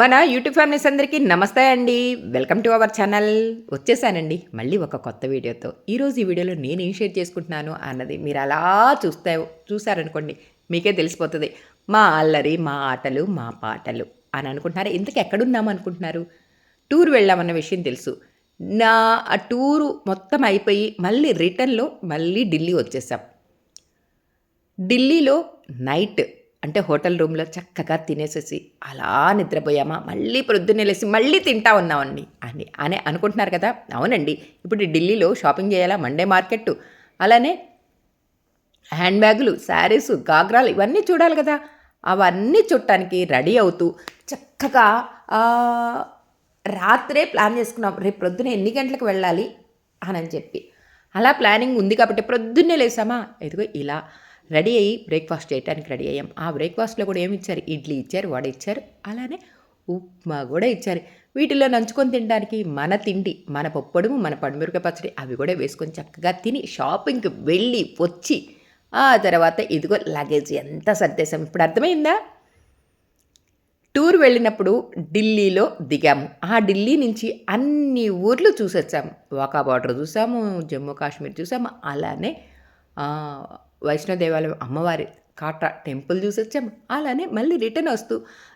మన YouTube families అందరికీ నమస్తే అండి. వెల్కమ్ టు అవర్ ఛానల్ వచ్చేసానండి. మళ్ళీ ఒక కొత్త వీడియోతో. ఈరోజు ఈ వీడియోలో నేను ఏం షేర్ చేసుకుంటున్నాను అన్నది మీరు అలా చూస్తే చూసారనుకోండి మీకే తెలిసిపోతుంది. మా అల్లరి మా ఆటలు మా పాటలు అని అనుకుంటున్నారు? ఇంతకు ఎక్కడున్నాము అనుకుంటున్నారు? టూర్ వెళ్ళామన్న విషయం తెలుసు. నా ఆ టూరు మొత్తం అయిపోయి మళ్ళీ రిటర్న్లో మళ్ళీ ఢిల్లీ వచ్చేసాం. ఢిల్లీలో నైట్ అంటే హోటల్ రూమ్లో చక్కగా తినేసేసి అలా నిద్రపోయామా? మళ్ళీ పొద్దున్నే లేసి మళ్ళీ తింటా ఉన్నామండి అని అని అనుకుంటున్నారు కదా. అవునండి. ఇప్పుడు ఢిల్లీలో షాపింగ్ చేయాలా? మండే మార్కెట్ అలానే హ్యాండ్ బ్యాగులు శారీస్ గాగ్రాలు ఇవన్నీ చూడాలి కదా. అవన్నీ చూడటానికి రెడీ అవుతూ చక్కగా రాత్రే ప్లాన్ చేసుకున్నాం. రేపు ప్రొద్దున ఎన్ని గంటలకు వెళ్ళాలి? అని చెప్పి. అలా ప్లానింగ్ ఉంది కాబట్టి ప్రొద్దున్నే లేసామా? ఇదిగో ఇలా రెడీ అయ్యి బ్రేక్ఫాస్ట్ చేయడానికి రెడీ అయ్యాం. ఆ బ్రేక్ఫాస్ట్లో కూడా ఏమి ఇచ్చారు? ఇడ్లీ ఇచ్చారు వడ ఇచ్చారు అలానే ఉప్మా కూడా ఇచ్చారు. వీటిలో నంచుకొని తినడానికి మన తిండి మన పప్పడుము మన పండుమిరకాయ పచ్చడి అవి కూడా వేసుకొని చక్కగా తిని షాపింగ్కి వెళ్ళి వచ్చి ఆ తర్వాత ఇదిగో లగేజ్ ఎంత సర్దేశాం. ఇప్పుడు అర్థమైందా? టూర్ వెళ్ళినప్పుడు ఢిల్లీలో దిగాము. ఆ ఢిల్లీ నుంచి అన్ని ఊర్లు చూసొచ్చాము వాకా బార్డర్ చూసాము జమ్మూ కాశ్మీర్ చూసాము అలానే వైష్ణోదేవాలయం వైష్ణవ దేవాలయం అమ్మవారి కాట్రా టెంపుల్ చూసి వచ్చాము అలానే మళ్ళీ రిటర్న్ వస్తూ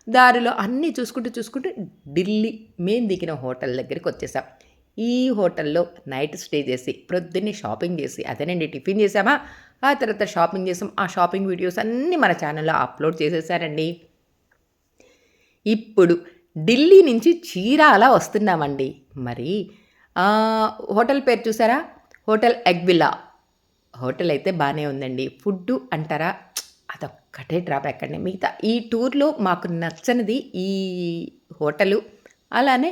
దారిలో అన్నీ చూసుకుంటూ చూసుకుంటూ ఢిల్లీ మేము దిగిన హోటల్ దగ్గరికి వచ్చేసాం. ఈ హోటల్లో నైట్ స్టే చేసి ప్రొద్దున్నే షాపింగ్ చేసి అదేనండి టిఫిన్ చేసామా? ఆ తర్వాత షాపింగ్ చేసాం. ఆ షాపింగ్ వీడియోస్ అన్నీ మన ఛానల్లో అప్లోడ్ చేసేసారండి. ఇప్పుడు ఢిల్లీ నుంచి చీరాల వస్తున్నామండి. మరి హోటల్ పేరు చూసారా? హోటల్ ఎగ్విల్లా హోటల్ అయితే బాగానే ఉందండి. ఫుడ్ అంటారా? అదొక్కటే డ్రాబ్యాక్ అండి. మిగతా ఈ టూర్లో మాకు నచ్చనిది ఈ హోటలు అలానే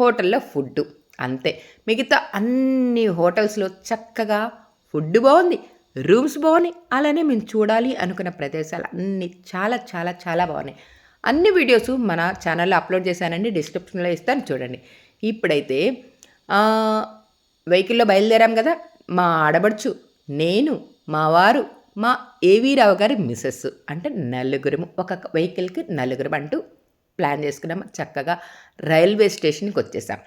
హోటల్లో ఫుడ్ అంతే. మిగతా అన్ని హోటల్స్లో చక్కగా ఫుడ్ బాగుంది రూమ్స్ బాగున్నాయి అలానే మేము చూడాలి అనుకున్న ప్రదేశాలు అన్నీ చాలా చాలా చాలా బాగున్నాయి అన్ని వీడియోస్ మన ఛానల్లో అప్లోడ్ చేశానండి డిస్క్రిప్షన్లో ఇస్తాను చూడండి. ఇప్పుడైతే వెహికల్లో బయలుదేరాం కదా మా ఆడబడుచు నేను మా వారు మా ఏవీ రావు గారి మిస్సెస్ అంటే నలుగురు. ఒక వెహికల్కి నలుగురు అంటూ ప్లాన్ చేసుకున్నాం చక్కగా రైల్వే స్టేషన్కి వచ్చేసాం.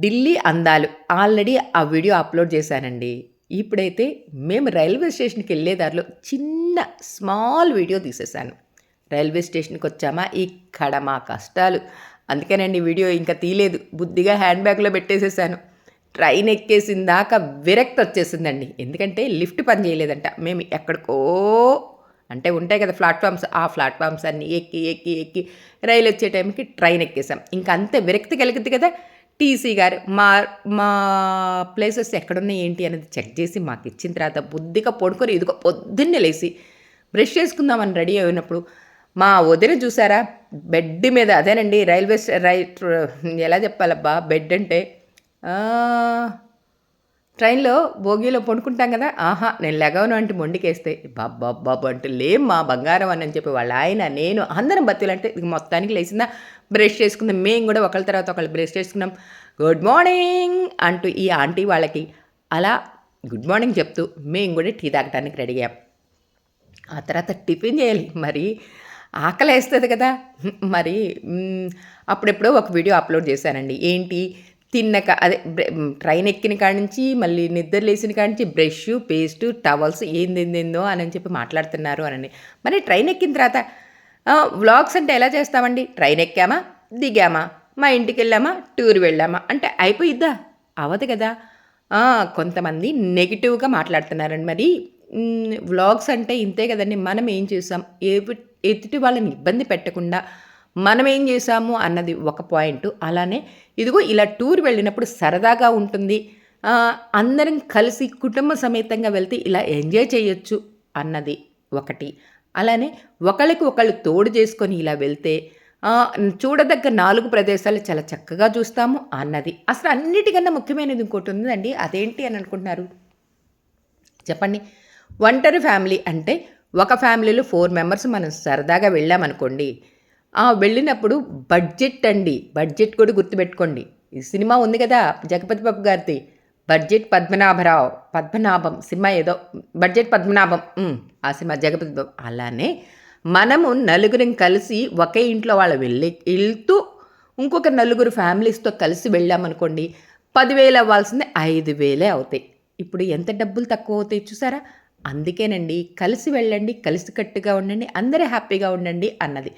ఢిల్లీ అందాలు. ఆల్రెడీ ఆ వీడియో అప్లోడ్ చేశానండి. ఇప్పుడైతే మేము రైల్వే స్టేషన్కి వెళ్ళే దారిలో చిన్న స్మాల్ వీడియో తీసేశాను. రైల్వే స్టేషన్కి వచ్చామా? ఇక్కడ మా కష్టాలు. అందుకేనండి వీడియో ఇంకా తీయలేదు. బుద్ధిగా హ్యాండ్ బ్యాగ్లో పెట్టేసేసాను. ట్రైన్ ఎక్కేసిన దాకా విరక్తి వచ్చేసిందండి. ఎందుకంటే లిఫ్ట్ పని చేయలేదంట. మేము ఎక్కడికో అంటే ఉంటాయి కదా ప్లాట్ఫామ్స్ ఆ ప్లాట్ఫామ్స్ అన్నీ ఎక్కి ఎక్కి ఎక్కి రైలు వచ్చే టైంకి ట్రైన్ ఎక్కేసాం. ఇంకా అంతే విరక్తి కలిగింది కదా. టీసీ గారు మా మా ప్లేసెస్ ఎక్కడున్నాయి ఏంటి అనేది చెక్ చేసి మాకు ఇచ్చిన తర్వాత బుద్ధిగా పడుకొని ఇదిగో పొద్దున్నే లేచి బ్రష్ చేసుకుందామని రెడీ అయినప్పుడు మా వదిన చూసారా? బెడ్ మీద అదేనండి రైల్వే స్టే- ఎలా చెప్పాలబ్బా? బెడ్ అంటే ట్రైన్లో భోగిలో పడుకుంటాం కదా. ఆహా నేను లెగవను అంటే మొండికేస్తే బాబ్బాబ్బాబు అంటే లేం మా బంగారం అని చెప్పి వాళ్ళ ఆయన నేను అందరం బతులంటే అంటే ఇది మొత్తానికి లేచిందా బ్రష్ చేసుకుందాం. మేము కూడా ఒకళ్ళ తర్వాత ఒకళ్ళు బ్రష్ చేసుకున్నాం. గుడ్ మార్నింగ్ అంటూ ఈ ఆంటీ వాళ్ళకి అలా గుడ్ మార్నింగ్ చెప్తూ మేము కూడా టీ తాగడానికి రెడీ అయ్యాం. ఆ తర్వాత టిఫిన్ చేయాలి. మరి ఆకలి వేస్తుంది కదా. మరి అప్పుడెప్పుడో ఒక వీడియో అప్లోడ్ చేశానండి. ఏంటి? తిన్నక అదే ట్రైన్ ఎక్కిన కాడి నుంచి మళ్ళీ నిద్ర లేచిన కాడి నుంచి బ్రష్ పేస్ట్ టవల్స్ ఏందేందేందో అని చెప్పి మాట్లాడుతున్నారు అని మరి ట్రైన్ ఎక్కిన తర్వాత వ్లాగ్స్ అంటే ఎలా చేస్తామండి? ట్రైన్ ఎక్కామా? దిగామా? మా ఇంటికి వెళ్ళామా? టూర్ వెళ్ళామా? అంటే అయిపోయిద్దా? అవదు కదా. కొంతమంది నెగిటివ్గా మాట్లాడుతున్నారండి. మరి వ్లాగ్స్ అంటే ఇంతే కదండి. మనం ఏం చేసాం ఎవి ఎదుటి వాళ్ళని ఇబ్బంది పెట్టకుండా మనం ఏం చేసాము అన్నది ఒక పాయింట్. అలానే ఇదిగో ఇలా టూర్ వెళ్ళినప్పుడు సరదాగా ఉంటుంది. అందరం కలిసి కుటుంబ సమేతంగా వెళ్తే ఇలా ఎంజాయ్ చేయొచ్చు అన్నది ఒకటి. అలానే ఒకళ్ళకి ఒకళ్ళు తోడు చేసుకొని ఇలా వెళ్తే చూడదగ్గ నాలుగు ప్రదేశాలు చాలా చక్కగా చూస్తాము అన్నది. అసలు అన్నిటికన్నా ముఖ్యమైనది ఇంకోటి ఉందండి అదేంటి అని అనుకుంటున్నారు? చెప్పండి. ఒంటరి ఫ్యామిలీ అంటే ఒక ఫ్యామిలీలో ఫోర్ మెంబర్స్ మనం సరదాగా వెళ్ళామనుకోండి అనుకోండి వెళ్ళినప్పుడు బడ్జెట్ అండి. బడ్జెట్ కూడా గుర్తుపెట్టుకోండి. ఈ సినిమా ఉంది కదా జగపతి బాబు గారిది. బడ్జెట్ పద్మనాభరావు. పద్మనాభం సినిమా ఏదో. బడ్జెట్ పద్మనాభం. ఆ సినిమా జగపతి బాబు. అలానే మనము నలుగురం కలిసి ఒకే ఇంట్లో వాళ్ళు వెళ్ళి వెళ్తూ ఇంకొక నలుగురు ఫ్యామిలీస్తో కలిసి వెళ్ళామనుకోండి పదివేలు అవ్వాల్సింది ఐదు వేలే అవుతాయి. ఇప్పుడు ఎంత డబ్బులు తక్కువ అవుతాయి చూసారా? అందుకేనండి కలిసి వెళ్ళండి కలిసికట్టుగా ఉండండి అందరూ హ్యాపీగా ఉండండి అన్నది.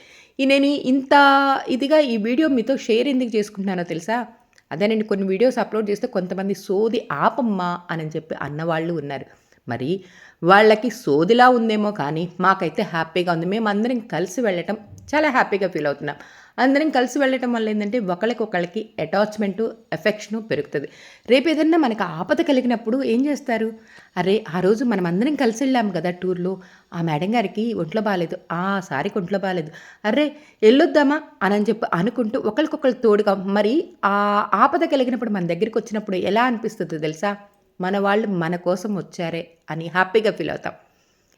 నేను ఇంత ఇదిగా ఈ వీడియో మీతో షేర్ ఎందుకు చేసుకుంటున్నానో తెలుసా? అదేనండి కొన్ని వీడియోస్ అప్లోడ్ చేస్తే కొంతమంది సోది ఆపమ్మా అని చెప్పి అన్నవాళ్ళు ఉన్నారు. మరి వాళ్ళకి సోదిలా ఉందేమో కానీ మాకైతే హ్యాపీగా ఉంది. మేము అందరం కలిసి వెళ్ళటం చాలా హ్యాపీగా ఫీల్ అవుతున్నాం. అందరం కలిసి వెళ్ళటం వల్ల ఏంటంటే ఒకళ్ళకి అటాచ్మెంటు ఎఫెక్షను పెరుగుతుంది. రేపు ఏదన్నా మనకు ఆపద కలిగినప్పుడు ఏం చేస్తారు? అరే ఆ రోజు మనం అందరం కలిసి వెళ్ళాము కదా టూర్లో. ఆ మేడం గారికి ఒంట్లో బాగాలేదు ఆ సారికి ఒంట్లో బాగాలేదు అరే వెళ్ళొద్దామా అని చెప్పి అనుకుంటూ ఒకరికొకరు తోడుగా మరి ఆ ఆపద కలిగినప్పుడు మన దగ్గరికి వచ్చినప్పుడు ఎలా అనిపిస్తుంది తెలుసా? మన వాళ్ళు మన కోసం వచ్చారే అని హ్యాపీగా ఫీల్ అవుతాం.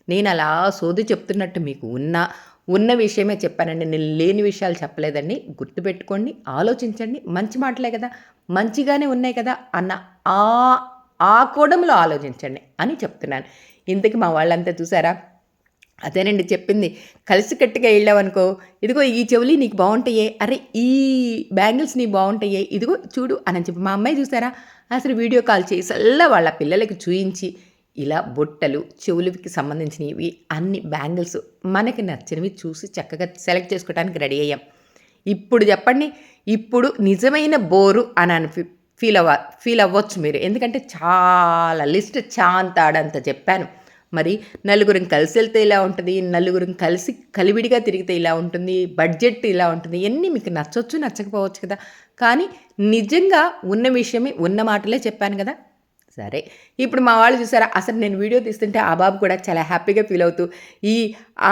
నేను అలా సోది చెప్తున్నట్టు మీకు ఉన్నా ఉన్న విషయమే చెప్పానండి. నేను లేని విషయాలు చెప్పలేదండి. గుర్తుపెట్టుకోండి ఆలోచించండి. మంచి మాటలే కదా మంచిగానే ఉన్నాయి కదా అన్న ఆ ఆ కోణంలో ఆలోచించండి అని చెప్తున్నాను. ఇంతకీ మా వాళ్ళంతా చూసారా? అదేనండి చెప్పింది. కలిసికట్టుగా వెళ్ళావనుకో ఇదిగో ఈ చెవులి నీకు బాగుంటాయే అరే ఈ బ్యాంగిల్స్ నీకు బాగుంటాయే ఇదిగో చూడు అని చెప్పి మా అమ్మాయి చూసారా? అసలు వీడియో కాల్ చేసల్లా వాళ్ళ పిల్లలకి చూయించి ఇలా బుట్టలు చెవులకి సంబంధించినవి అన్ని బ్యాంగిల్స్ మనకి నచ్చినవి చూసి చక్కగా సెలెక్ట్ చేసుకోవడానికి రెడీ అయ్యాం. ఇప్పుడు చెప్పండి ఇప్పుడు నిజమైన బోరు అని అని ఫీల్ అవ్వ ఫీల్ అవ్వచ్చు మీరు. ఎందుకంటే చాలా లిస్ట్ చాంతాడంత చెప్పాను. మరి నలుగురం కలిసి వెళ్తే ఇలా ఉంటుంది నలుగురం కలిసి కలివిడిగా తిరిగితే ఇలా ఉంటుంది బడ్జెట్ ఇలా ఉంటుంది ఇవన్నీ మీకు నచ్చవచ్చు నచ్చకపోవచ్చు కదా. కానీ నిజంగా ఉన్న విషయమే ఉన్న మాటలే చెప్పాను కదా. సరే. ఇప్పుడు మా వాళ్ళు చూసారా అసలు నేను వీడియో తీస్తుంటే ఆ బాబు కూడా చాలా హ్యాపీగా ఫీల్ అవుతూ ఈ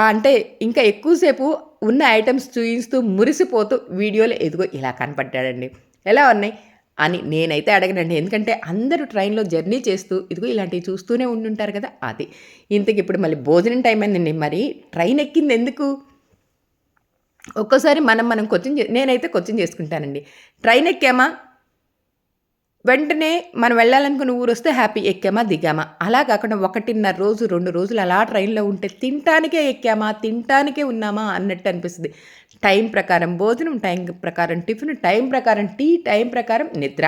అంటే ఇంకా ఎక్కువసేపు ఉన్న ఐటమ్స్ చూపిస్తూ మురిసిపోతూ వీడియోలో ఎదుగో ఇలా కనపడ్డాడండి. ఎలా ఉన్నాయి? అని నేనైతే అడగనండి. ఎందుకంటే అందరూ ట్రైన్లో జర్నీ చేస్తూ ఇదిగో ఇలాంటివి చూస్తూనే ఉండుంటారు కదా అది. ఇంతకి ఇప్పుడు మళ్ళీ భోజనం టైం అయిందండి. మరి ట్రైన్ ఎక్కింది ఎందుకు? ఒక్కోసారి మనం మనం కొచ్చిన్ నేనైతే కొంచెం చేసుకుంటానండి. ట్రైన్ ఎక్కామా? వెంటనే మనం వెళ్ళాలనుకున్న ఊరు వస్తే హ్యాపీ ఎక్కామా దిగామా? అలా కాకుండా ఒకటిన్నర రోజు రెండు రోజులు అలా ట్రైన్లో ఉంటే తినటానికే ఎక్కామా తినటానికే ఉన్నామా అన్నట్టు అనిపిస్తుంది. టైం ప్రకారం భోజనం టైం ప్రకారం టిఫిన్ టైం ప్రకారం టీ టైం ప్రకారం నిద్ర.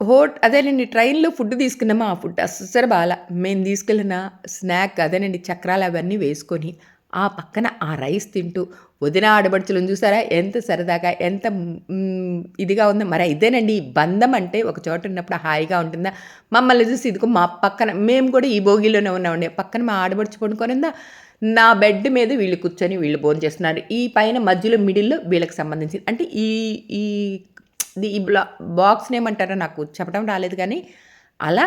హోట్ అదేనండి ట్రైన్లో ఫుడ్ తీసుకున్నామా? ఆ ఫుడ్ అస్సలు బాగా మేము తీసుకెళ్ళిన స్నాక్ అదేనండి చక్రాలు అవన్నీ వేసుకొని ఆ పక్కన ఆ రైస్ తింటూ వదిన ఆడబడుచులను చూసారా? ఎంత సరదాగా ఎంత ఇదిగా ఉందో. మరి ఇదేనండి ఈ బంధం అంటే ఒక చోట ఉన్నప్పుడు హాయిగా ఉంటుందా? మమ్మల్ని చూసి ఇదిగో మా పక్కన మేము కూడా ఈ భోగిలోనే ఉన్నామండి. పక్కన మా ఆడబడుచు పడుకొనిందా నా బెడ్ మీద వీళ్ళు కూర్చొని వీళ్ళు భోజనం చేస్తున్నారు. ఈ పైన మధ్యలో మిడిల్లో వీళ్ళకి సంబంధించింది అంటే ఈ ఈ ఈ బ్లా బాక్స్ని ఏమంటారో నాకు చెప్పడం రాలేదు కానీ అలా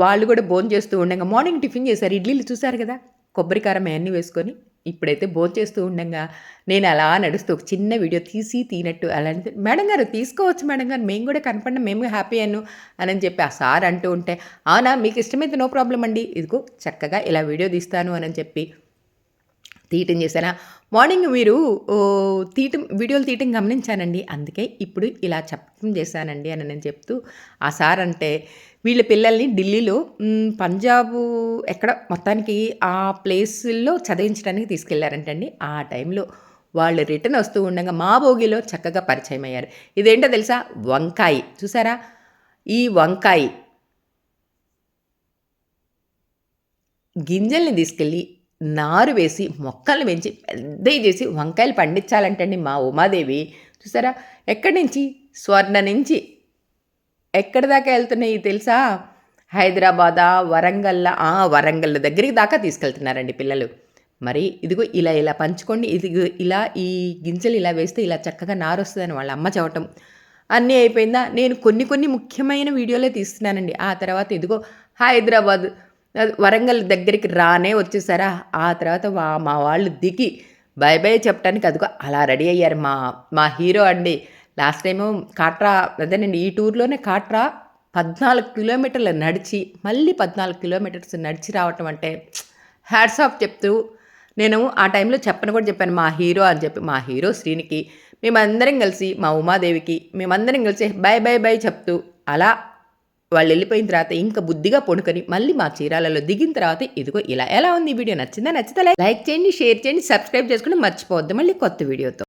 వాళ్ళు కూడా భోజనం చేస్తూ ఉండగా మార్నింగ్ టిఫిన్ చేశారు. ఇడ్లీలు చూసారు కదా? కొబ్బరికారం అవన్నీ వేసుకొని ఇప్పుడైతే చేస్తూ ఉండగా నేను అలా నడుస్తూ ఒక చిన్న వీడియో తీసి తీనట్టు అలా మేడం గారు తీసుకోవచ్చు మేడం గారు మేము కూడా కనపడిన మేము హ్యాపీ అను అని చెప్పి ఆ సార్ అంటూ ఉంటే అవునా మీకు ఇష్టమైతే నో ప్రాబ్లం అండి. ఇదిగో చక్కగా ఇలా వీడియో తీస్తాను అని చెప్పి తీయటం చేశానా మార్నింగ్ మీరు తీయటం వీడియోలు తీయటం గమనించానండి. అందుకే ఇప్పుడు ఇలా చెప్పడం చేశానండి అని నేను చెప్తూ ఆ సార్ అంటే వీళ్ళ పిల్లల్ని ఢిల్లీలో పంజాబ్ ఎక్కడ మొత్తానికి ఆ ప్లేస్లో చదివించడానికి తీసుకెళ్ళారంటండి. ఆ టైంలో వాళ్ళు రిటర్న్ వస్తూ ఉండగా మా భోగిలో చక్కగా పరిచయం అయ్యారు. ఇదేంటో తెలుసా? వంకాయ. చూసారా? ఈ వంకాయ గింజల్ని తీసుకెళ్ళి నారు వేసి మొక్కలు పెంచి పెద్దవి చేసి వంకాయలు పండించాలంటండి మా ఉమాదేవి. చూసారా? ఎక్కడి నుంచి? స్వర్ణ నుంచి. ఎక్కడి దాకా వెళ్తున్నాయి తెలుసా? హైదరాబాదా వరంగల్ వరంగల్ దగ్గరికి దాకా తీసుకెళ్తున్నారండి పిల్లలు. మరి ఇదిగో ఇలా ఇలా పంచుకోండి. ఇది ఇలా ఈ గింజలు ఇలా వేస్తే ఇలా చక్కగా నారు వస్తుందని వాళ్ళ అమ్మ చెప్పటం అన్నీ అయిపోయిందా? నేను కొన్ని కొన్ని ముఖ్యమైన వీడియోలే తీస్తున్నానండి. ఆ తర్వాత ఇదిగో హైదరాబాద్ వరంగల్ దగ్గరికి రానే వచ్చేసారా? ఆ తర్వాత మా వాళ్ళు దిగి బై బై చెప్పడానికి అదిగో అలా రెడీ అయ్యారు మా మా హీరో అండి. లాస్ట్ టైము కాట్రా అదే నేను ఈ టూర్లోనే కాట్రా పద్నాలుగు కిలోమీటర్లు నడిచి మళ్ళీ పద్నాలుగు కిలోమీటర్స్ నడిచి రావటం అంటే హ్యాట్స్ ఆఫ్ చెప్తూ నేను ఆ టైంలో చెప్పను కూడా చెప్పాను మా హీరో అని చెప్పి మా హీరో శ్రీనికి మేమందరం కలిసి మా ఉమాదేవికి మేమందరం కలిసి బై బై బై చెప్తూ అలా వాళ్ళు వెళ్ళిపోయిన తర్వాత ఇంకా బుద్ధిగా పొనుకొని మళ్ళీ మా చీరాలలో దిగిన తర్వాత ఇదిగో ఇలా ఎలా ఉంది ఈ వీడియో? నచ్చిందా? నచ్చితే లైక్ చేయండి షేర్ చేయండి సబ్స్క్రైబ్ చేసుకుని మర్చిపోవద్దు మళ్ళీ కొత్త వీడియోతో.